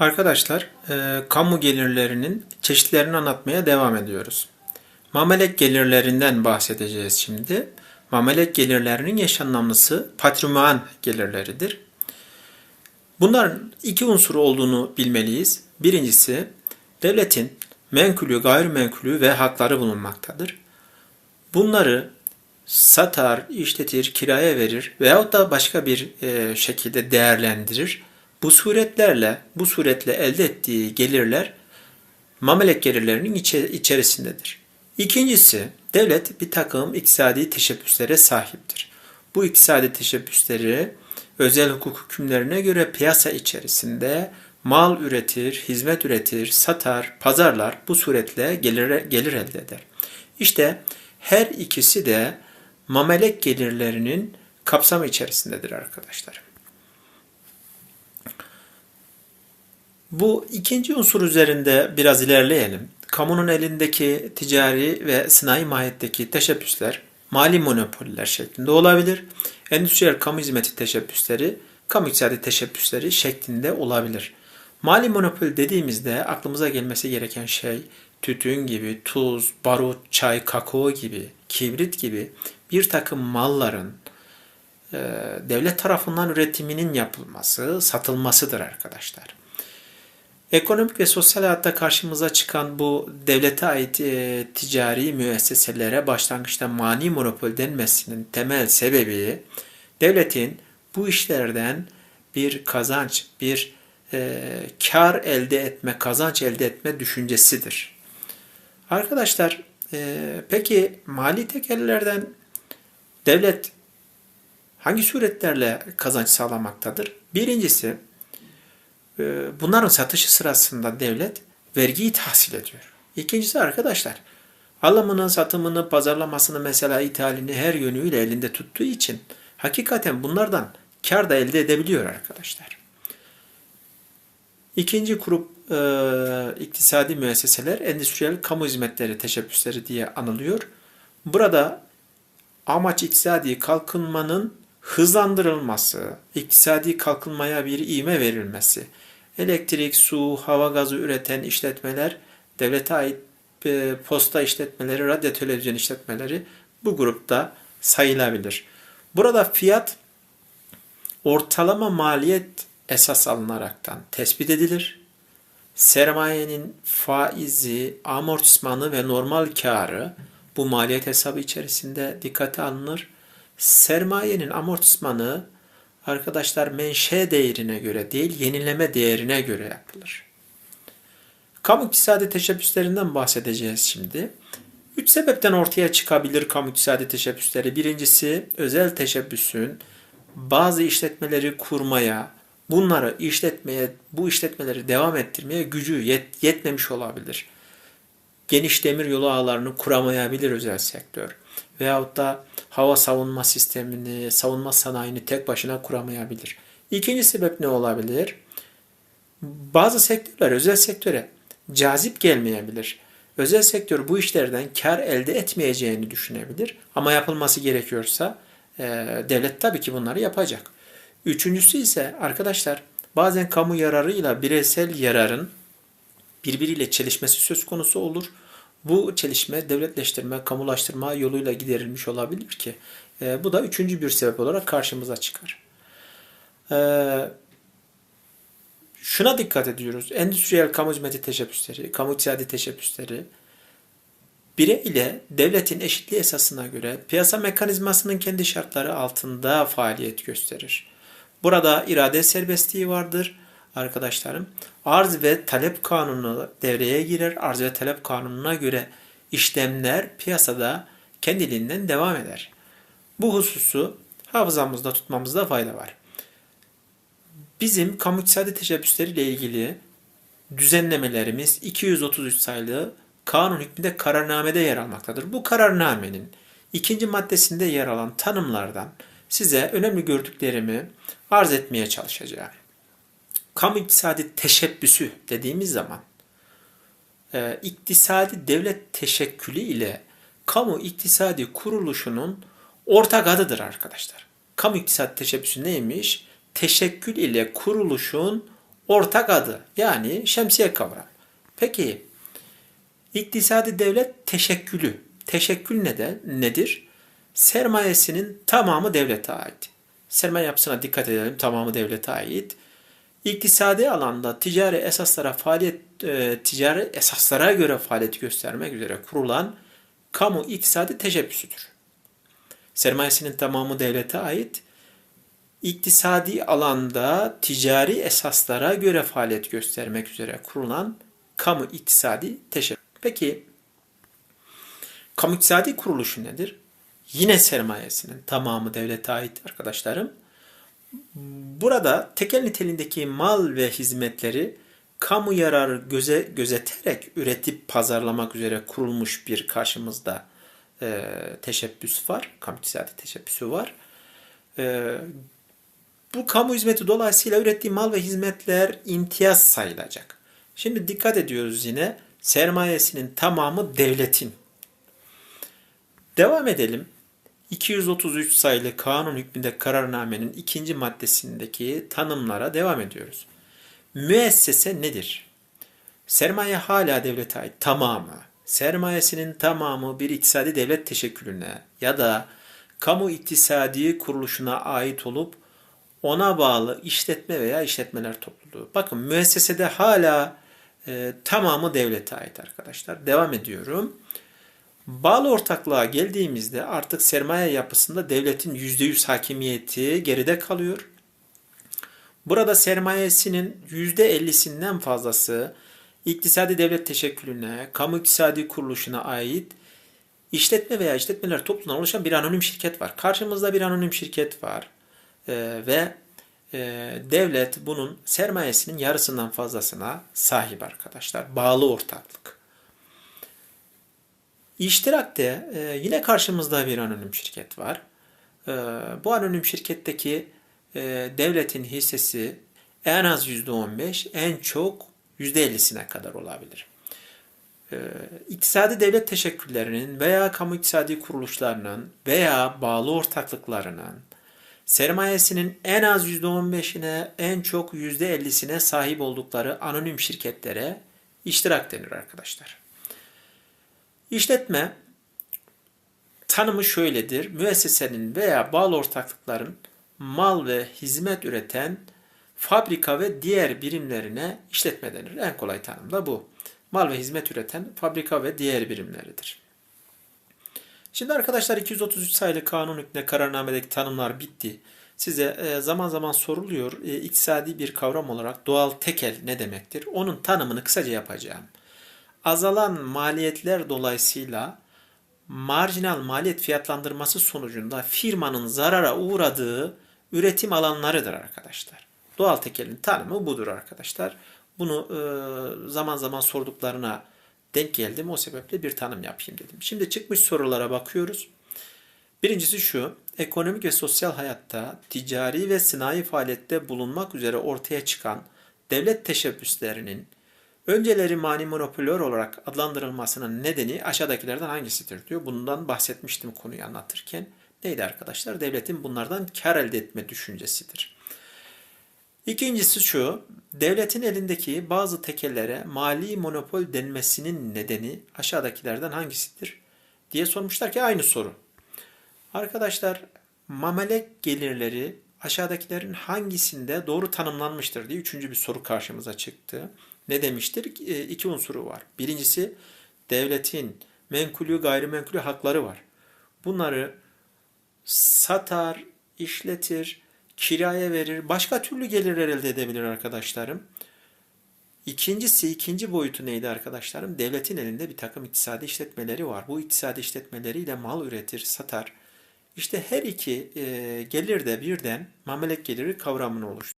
Arkadaşlar, e, kamu gelirlerinin çeşitlerini anlatmaya devam ediyoruz. Mamelek gelirlerinden bahsedeceğiz şimdi. Mamelek gelirlerinin eş anlamlısı patrimuan gelirleridir. Bunların iki unsur olduğunu bilmeliyiz. Birincisi, devletin menkulü, gayrimenkulü ve hakları bulunmaktadır. Bunları satar, işletir, kiraya verir veyahut da başka bir e, şekilde değerlendirir. Bu suretlerle, bu suretle elde ettiği gelirler mamelek gelirlerinin içe- içerisindedir. İkincisi, devlet bir takım iktisadi teşebbüslere sahiptir. Bu iktisadi teşebbüsleri özel hukuk hükümlerine göre piyasa içerisinde mal üretir, hizmet üretir, satar, pazarlar bu suretle gelir, gelir elde eder. İşte her ikisi de mamelek gelirlerinin kapsamı içerisindedir arkadaşlar. Bu ikinci unsur üzerinde biraz ilerleyelim. Kamunun elindeki ticari ve sanayi mahiyetteki teşebbüsler mali monopoller şeklinde olabilir. Endüstriyel kamu hizmeti teşebbüsleri, kamu iktisadi teşebbüsleri şeklinde olabilir. Mali monopol dediğimizde aklımıza gelmesi gereken şey tütün gibi, tuz, barut, çay, kakao gibi, kibrit gibi bir takım malların e, devlet tarafından üretiminin yapılması, satılmasıdır arkadaşlar. Ekonomik ve sosyal hayatta karşımıza çıkan bu devlete ait e, ticari müesseselere başlangıçta mani monopol denmesinin temel sebebi devletin bu işlerden bir kazanç, bir e, kar elde etme, kazanç elde etme düşüncesidir. Arkadaşlar, e, peki mali tekellerden devlet hangi suretlerle kazanç sağlamaktadır? Birincisi, bunların satışı sırasında devlet vergiyi tahsil ediyor. İkincisi arkadaşlar, alımını, satımını, pazarlamasını mesela ithalini her yönüyle elinde tuttuğu için hakikaten bunlardan kar da elde edebiliyor arkadaşlar. İkinci grup e, iktisadi müesseseler endüstriyel kamu hizmetleri teşebbüsleri diye anılıyor. Burada amaç iktisadi kalkınmanın hızlandırılması, iktisadi kalkınmaya bir ivme verilmesi. Elektrik, su, hava gazı üreten işletmeler, devlete ait e, posta işletmeleri, radyo televizyon işletmeleri bu grupta sayılabilir. Burada fiyat ortalama maliyet esas alınaraktan tespit edilir. Sermayenin faizi, amortismanı ve normal karı bu maliyet hesabı içerisinde dikkate alınır. Sermayenin amortismanı arkadaşlar menşe değerine göre değil, yenileme değerine göre yapılır. Kamu iktisadi teşebbüslerinden bahsedeceğiz şimdi. Üç sebepten ortaya çıkabilir kamu iktisadi teşebbüsleri. Birincisi özel teşebbüsün bazı işletmeleri kurmaya, bunları işletmeye, bu işletmeleri devam ettirmeye gücü yet, yetmemiş olabilir. Geniş demir yolu ağlarını kuramayabilir özel sektör. Veyahut da hava savunma sistemini, savunma sanayini tek başına kuramayabilir. İkinci sebep ne olabilir? Bazı sektörler özel sektöre cazip gelmeyebilir. Özel sektör bu işlerden kar elde etmeyeceğini düşünebilir. Ama yapılması gerekiyorsa e, devlet tabii ki bunları yapacak. Üçüncüsü ise arkadaşlar bazen kamu yararıyla bireysel yararın birbiriyle çelişmesi söz konusu olur. Bu çelişme devletleştirme, kamulaştırma yoluyla giderilmiş olabilir ki e, bu da üçüncü bir sebep olarak karşımıza çıkar. E, şuna dikkat ediyoruz. Endüstriyel kamu hizmeti teşebbüsleri, kamu iktisadi teşebbüsleri birey ile devletin eşitliği esasına göre piyasa mekanizmasının kendi şartları altında faaliyet gösterir. Burada irade serbestliği vardır arkadaşlarım. Arz ve talep kanunu devreye girer. Arz ve talep kanununa göre işlemler piyasada kendiliğinden devam eder. Bu hususu hafızamızda tutmamızda fayda var. Bizim kamu iktisadi teşebbüsleriyle ilgili düzenlemelerimiz 233 sayılı kanun hükmünde kararnamede yer almaktadır. Bu kararnamenin ikinci maddesinde yer alan tanımlardan size önemli gördüklerimi arz etmeye çalışacağım. Kamu iktisadi teşebbüsü dediğimiz zaman e, iktisadi devlet teşekkülü ile kamu iktisadi kuruluşunun ortak adıdır arkadaşlar. Kamu iktisadi teşebbüsü neymiş? Teşekkül ile kuruluşun ortak adı yani şemsiye kavramı. Peki iktisadi devlet teşekkülü. Teşekkül ne de, nedir? Sermayesinin tamamı devlete ait. Sermaye yapısına dikkat edelim. Tamamı devlete ait. İktisadi alanda ticari esaslara faaliyet e, ticari esaslara göre faaliyet göstermek üzere kurulan kamu iktisadi teşebbüsüdür. Sermayesinin tamamı devlete ait. İktisadi alanda ticari esaslara göre faaliyet göstermek üzere kurulan kamu iktisadi teşebbüs. Peki kamu iktisadi kuruluşu nedir? Yine sermayesinin tamamı devlete ait arkadaşlarım. Burada tekel niteliğindeki mal ve hizmetleri kamu yararı göze, gözeterek üretip pazarlamak üzere kurulmuş bir karşımızda e, teşebbüs var. Kamu iktisadi teşebbüsü var. E, bu kamu hizmeti dolayısıyla ürettiği mal ve hizmetler imtiyaz sayılacak. Şimdi dikkat ediyoruz yine sermayesinin tamamı devletin. Devam edelim. 233 sayılı kanun hükmünde kararnamenin ikinci maddesindeki tanımlara devam ediyoruz. Müessese nedir? Sermaye hala devlete ait tamamı, sermayesinin tamamı bir iktisadi devlet teşekkülüne ya da kamu iktisadi kuruluşuna ait olup ona bağlı işletme veya işletmeler topluluğu. Bakın müessesede hala e, tamamı devlete ait arkadaşlar. Devam ediyorum. Bağlı ortaklığa geldiğimizde artık sermaye yapısında devletin %100 hakimiyeti geride kalıyor. Burada sermayesinin %50'sinden fazlası iktisadi devlet teşekkülüne, kamu iktisadi kuruluşuna ait işletme veya işletmeler topluluğundan oluşan bir anonim şirket var. Karşımızda bir anonim şirket var ee, ve e, devlet bunun sermayesinin yarısından fazlasına sahip arkadaşlar. Bağlı ortaklık. İştirakte e, yine karşımızda bir anonim şirket var. E, bu anonim şirketteki e, devletin hissesi en az %15, en çok %50'sine kadar olabilir. E, iktisadi devlet teşekküllerinin veya kamu iktisadi kuruluşlarının veya bağlı ortaklıklarının sermayesinin en az %15'ine en çok %50'sine sahip oldukları anonim şirketlere iştirak denir arkadaşlar. İşletme tanımı şöyledir. Müessesenin veya bağlı ortaklıkların mal ve hizmet üreten fabrika ve diğer birimlerine işletme denir. En kolay tanım da bu. Mal ve hizmet üreten fabrika ve diğer birimleridir. Şimdi arkadaşlar 233 sayılı kanun hükmüne kararnamedeki tanımlar bitti. Size e, zaman zaman soruluyor e, iktisadi bir kavram olarak doğal tekel ne demektir? Onun tanımını kısaca yapacağım. Azalan maliyetler dolayısıyla marjinal maliyet fiyatlandırması sonucunda firmanın zarara uğradığı üretim alanlarıdır arkadaşlar. Doğal tekelin tanımı budur arkadaşlar. Bunu e, zaman zaman sorduklarına denk geldim. O sebeple bir tanım yapayım dedim. Şimdi çıkmış sorulara bakıyoruz. Birincisi şu. Ekonomik ve sosyal hayatta ticari ve sanayi faaliyette bulunmak üzere ortaya çıkan devlet teşebbüslerinin önceleri mani monopolör olarak adlandırılmasının nedeni aşağıdakilerden hangisidir diyor. Bundan bahsetmiştim konuyu anlatırken. Neydi arkadaşlar? Devletin bunlardan kar elde etme düşüncesidir. İkincisi şu, devletin elindeki bazı tekellere mali monopol denmesinin nedeni aşağıdakilerden hangisidir diye sormuşlar ki aynı soru. Arkadaşlar mamelek gelirleri aşağıdakilerin hangisinde doğru tanımlanmıştır diye üçüncü bir soru karşımıza çıktı. Ne demiştir? E, iki unsuru var. Birincisi devletin menkulü gayrimenkulü hakları var. Bunları satar, işletir, kiraya verir, başka türlü gelirler elde edebilir arkadaşlarım. İkincisi, ikinci boyutu neydi arkadaşlarım? Devletin elinde bir takım iktisadi işletmeleri var. Bu iktisadi işletmeleriyle mal üretir, satar. İşte her iki e, gelir de birden mamelek geliri kavramını oluşturur.